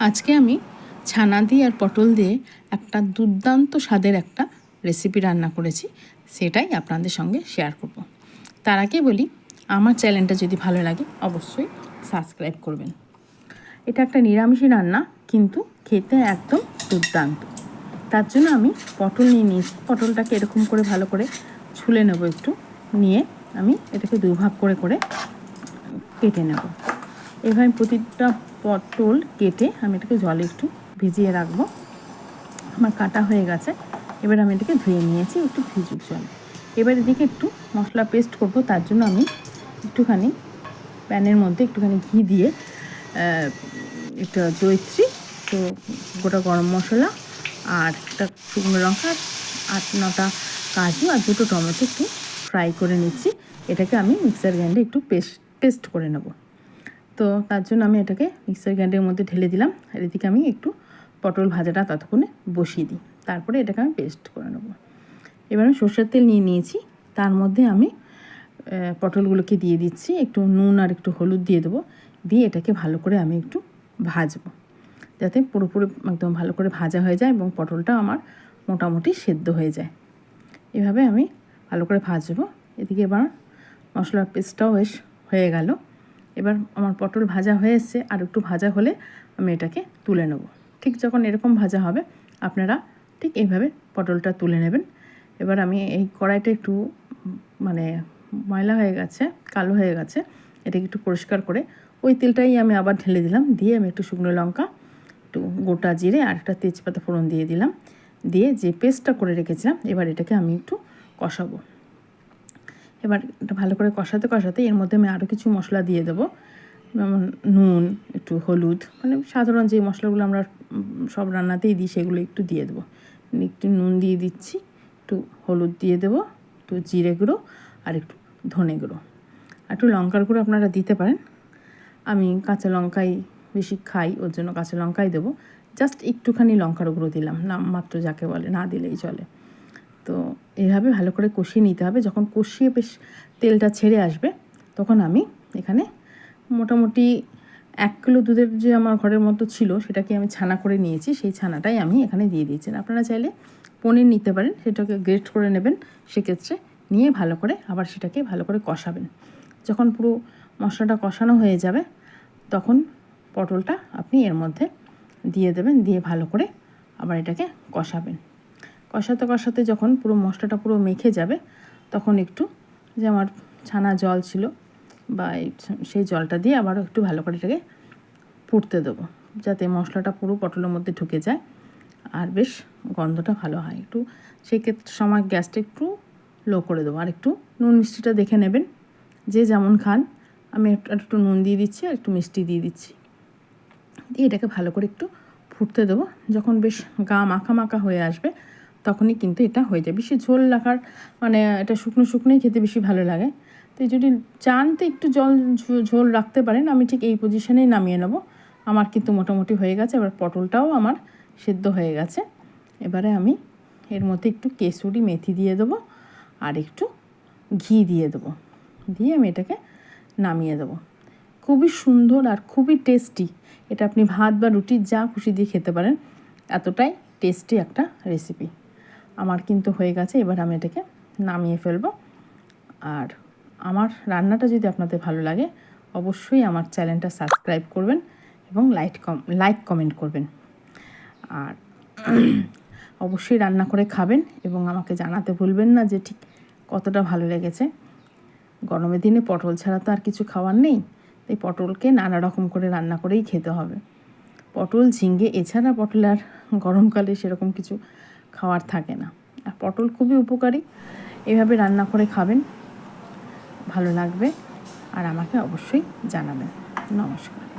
আজকে আমি ছানা দিয়ে আর পটল দিয়ে একটা দুর্দান্ত স্বাদের একটা রেসিপি রান্না করেছি, সেটাই আপনাদের সঙ্গে শেয়ার করব। তার আগে বলি, আমার চ্যানেলটা যদি ভালো লাগে অবশ্যই সাবস্ক্রাইব করবেন। এটা একটা নিরামিষী রান্না, কিন্তু খেতে একদম দুর্দান্ত। তার জন্য আমি পটল নিয়ে নিয়েছি। পটলটাকে এরকম করে ভালো করে ছুলে নেব একটু, নিয়ে আমি এটাকে দুভাগ করে করে কেটে নেব। এভাবে প্রতিটা পটল কেটে আমি এটাকে জলে একটু ভিজিয়ে রাখব। আমার কাটা হয়ে গেছে। এবার আমি এটাকে ধুয়ে নিয়েছি একটু ভিজুক জলে। এবার এদিকে একটু মশলা পেস্ট করব, তার জন্য আমি একটুখানি প্যানের মধ্যে একটুখানি ঘি দিয়ে একটা জৈত্রী তো গোটা গরম মশলা আর একটা শুকনো লঙ্কা, আট নটা কাজু আর দুটো টমেটো একটু ফ্রাই করে নিচ্ছি। এটাকে আমি মিক্সার গ্রাইন্ডে একটু পেস্ট পেস্ট করে নেব। তো তার জন্য আমি এটাকে মিক্সার গ্রাইন্ডের মধ্যে ঢেলে দিলাম। আর এদিকে আমি একটু পটল ভাজাটা ততক্ষণে বসিয়ে দিই। তারপরে এটাকে আমি পেস্ট করে নেব। এবার আমি সর্ষের তেল নিয়ে নিয়েছি। তার মধ্যে আমি পটলগুলোকে দিয়ে দিচ্ছি। একটু নুন আর একটু হলুদ দিয়ে দেবো। দিয়ে এটাকে ভালো করে আমি একটু ভাজবো। যাতে পুরোপুরি একদম ভালো করে ভাজা হয়ে যায় এবং পটলটা আমার মোটামুটি সেদ্ধ হয়ে যায়। এভাবে আমি ভালো করে ভাজবো। এদিকে এবার মশলার পেস্টটাও বেশ হয়ে গেল। এবার আমার পটল ভাজা হয়ে এসছে, আর একটু ভাজা হলে আমি এটাকে তুলে নেব। ঠিক যখন এরকম ভাজা হবে, আপনারা ঠিক এইভাবে পটলটা তুলে নেবেন। এবার আমি এই কড়াইটা একটু মানে ময়লা হয়ে গেছে, কালো হয়ে গেছে, এটাকে একটু পরিষ্কার করে ওই তেলটাই আমি আবার ঢেলে দিলাম। দিয়ে আমি একটু শুকনো লঙ্কা, একটু গোটা জিরে আর একটা তেজপাতা ফোড়ন দিয়ে দিলাম। দিয়ে যে পেস্টটা করে রেখেছিলাম, এবার এটাকে আমি একটু কষাবো। এবার এটা ভালো করে কষাতে কষাতে এর মধ্যে আমি আরও কিছু মশলা দিয়ে দেবো। যেমন নুন, একটু হলুদ মানে সাধারণ যে মশলাগুলো আমরা সব রান্নাতেই দিই সেগুলো একটু দিয়ে দেবো। একটু নুন দিয়ে দিচ্ছি, একটু হলুদ দিয়ে দেবো, একটু জিরে গুঁড়ো আর একটু ধনে গুঁড়ো। আর একটু লঙ্কার গুঁড়ো আপনারা দিতে পারেন। আমি কাঁচা লঙ্কাই বেশি খাই, ওর জন্য কাঁচা লঙ্কাই দেবো। জাস্ট একটুখানি লঙ্কার গুঁড়ো দিলাম, না, মাত্র যাকে বলে, না দিলেই চলে। তো এইভাবে ভালো করে কষিয়ে নিতে হবে। যখন কষিয়ে বেশ তেলটা ছেড়ে আসবে, তখন আমি এখানে মোটামুটি এক কিলো দুধের যে আমার ঘরের মতো ছিল, সেটাকে আমি ছানা করে নিয়েছি। সেই ছানাটাই আমি এখানে দিয়ে দিয়েছি। আপনারা চাইলে পনির নিতে পারেন, সেটাকে গ্রেট করে নেবেন। সেক্ষেত্রে নিয়ে ভালো করে আবার সেটাকে ভালো করে কষাবেন। যখন পুরো মশলাটা কষানো হয়ে যাবে, তখন পটলটা আপনি এর মধ্যে দিয়ে দেবেন, দিয়ে ভালো করে আবার এটাকে কষাবেন। কষাতে কষাতে যখন পুরো মশলাটা পুরো মেখে যাবে, তখন একটু যে আমার ছানা জল ছিল বা সেই জলটা দিয়ে আবারও একটু ভালো করে এটাকে ফুটতে দেবো, যাতে মশলাটা পুরো পটলের মধ্যে ঢুকে যায় আর বেশ গন্ধটা ভালো হয়। একটু সেক্ষেত্রে সময় গ্যাসটা একটু লো করে দেবো। আর একটু নুন মিষ্টিটা দেখে নেবেন, যে যেমন খান, আমি একটু নুন দিয়ে দিচ্ছি, আর একটু মিষ্টি দিয়ে দিচ্ছি। দিয়ে এটাকে ভালো করে একটু ফুটতে দেবো, যখন বেশ গা মাখা মাখা হয়ে আসবে তখনই কিন্তু এটা হয়ে যায়। বেশি ঝোল রাখার মানে এটা শুকনো শুকনোই খেতে বেশি ভালো লাগে। তো যদি চান তো একটু জল ঝোল রাখতে পারেন। আমি ঠিক এই পজিশনেই নামিয়ে নেব। আমার কিন্তু মোটামুটি হয়ে গেছে। এবার পটলটাও আমার সেদ্ধ হয়ে গেছে। এবারে আমি এর মধ্যে একটু কেসুরি মেথি দিয়ে দেবো আর একটু ঘি দিয়ে দেবো। দিয়ে আমি এটাকে নামিয়ে দেবো। খুবই সুন্দর আর খুবই টেস্টি এটা আপনি ভাত বা রুটি যা খুশি দিয়ে খেতে পারেন। এতটাই টেস্টি একটা রেসিপি আমার কিন্তু হয়ে গেছে, এবার আমি এটাকে নামিয়ে ফেলব। আর আমার রান্নাটা যদি আপনাদের ভালো লাগে, অবশ্যই আমার চ্যানেলটা সাবস্ক্রাইব করবেন এবং লাইট কম, লাইক কমেন্ট করবেন। আর অবশ্যই রান্না করে খাবেন এবং আমাকে জানাতে ভুলবেন না যে ঠিক কতটা ভালো লেগেছে। গরমের দিনে পটল ছাড়া তো আর কিছু খাওয়ার নেই, তাই পটলকে নানা রকম করে রান্না করেই খেতে হবে। পটল ঝিঙ্গে এছাড়া পটল আর গরমকালে সেরকম কিছু খাওয়ার থাকে না। আর পটল খুবই উপকারী। এভাবে রান্না করে খাবেন, ভালো লাগবে। আর আমাকে অবশ্যই জানাবেন। নমস্কার।